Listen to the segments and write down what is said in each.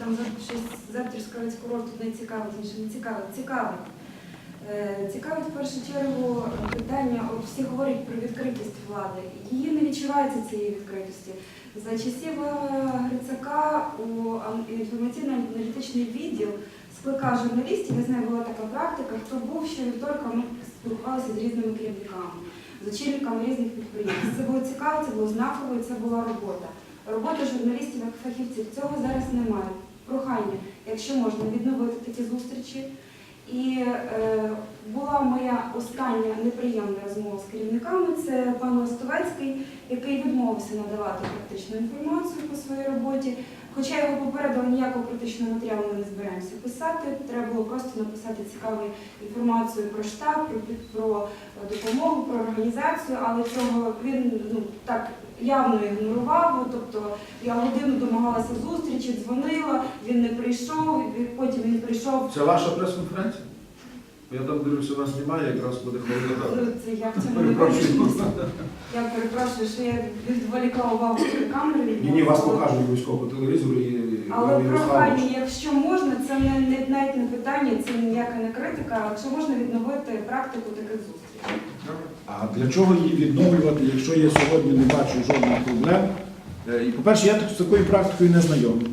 Там за- щось завтрашнього курорту не цікавить, інше не цікавить. Цікавить. Е, Цікавить в першу чергу питання, от всі говорять про відкритість влади. Її не відчувається цієї відкритості. За часів е, Грицака у інформаційно-аналітичний відділ скликав журналістів, я знаю, була така практика, хто був щовівторка, ми спілкувалися з різними керівниками, з очільниками різних підприємств. Це було цікаво, це було знаково, і це була робота. Робота журналістів як фахівців. Цього зараз немає. Прохання, якщо можна, відновити такі зустрічі. І е, була моя остання неприємна розмова з керівниками. Це пан Остовецький, який відмовився надавати практичну інформацію по своїй роботі. Хоча його попередила, ніякого критичного матеріалу ми не збираємося писати. Треба було просто написати цікаву інформацію про штаб, про, про е, допомогу, про організацію, але цього він ну так явно ігнорував. Тобто я годину домагалася зустрічі, дзвонила, він не прийшов, потім він прийшов. Це ваша прес-конференція? Я там дивлюся, вас немає, якраз буде хвилина. Ну, Це я в цьому не вирішилася. Я перепрошую, що я відволікла увагу від камери. від Ні, ні, вас мого. покажуть обов'язково по телевізору і Але і прохання, розкажуть. якщо можна, це не, не навіть не питання, це ніяка не критика. Якщо можна відновити практику таких зустрічей. А для чого її відновлювати, якщо я сьогодні не бачу жодних проблем? Е, І, по-перше, я так з такою практикою не знайомий.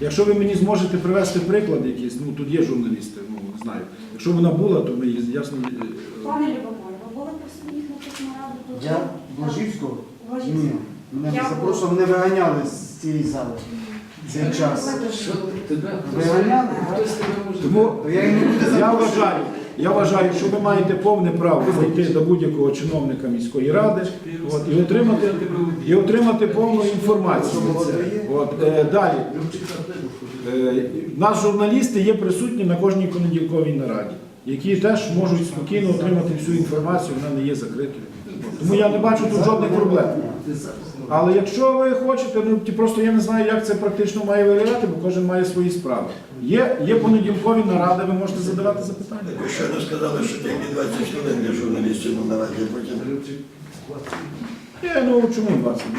Якщо ви мені зможете привести приклад якийсь, ну тут є журналісти, ну знаю. Якщо вона була, то ми її ясно. е, Пане Любомир, були присутні на технараді? Я Блажівського? Ні. Мене Я не запрошував, мене виганяли з цієї зали. Цей час. Що тебе? Виганяли? Хтось тебе може Тому я і не буду я вважаю, я вважаю, що ви маєте повне право зайти до будь-якого чиновника міської ради от, і отримати і отримати повну інформацію. От, е, далі. Е, Нас журналісти є присутні на кожній понеділковій нараді, які теж можуть спокійно отримати всю інформацію, вона не є закритою. Тому я не бачу тут жодних проблем. Але якщо ви хочете, ну просто я не знаю, як це практично має виглядати, бо кожен має свої справи. Є, є понеділкові наради, ви можете задавати запитання. Ви щойно сказали, що тільки 20 хвилин для журналістів на нараді, потім Ні, ну чому 20? Ну,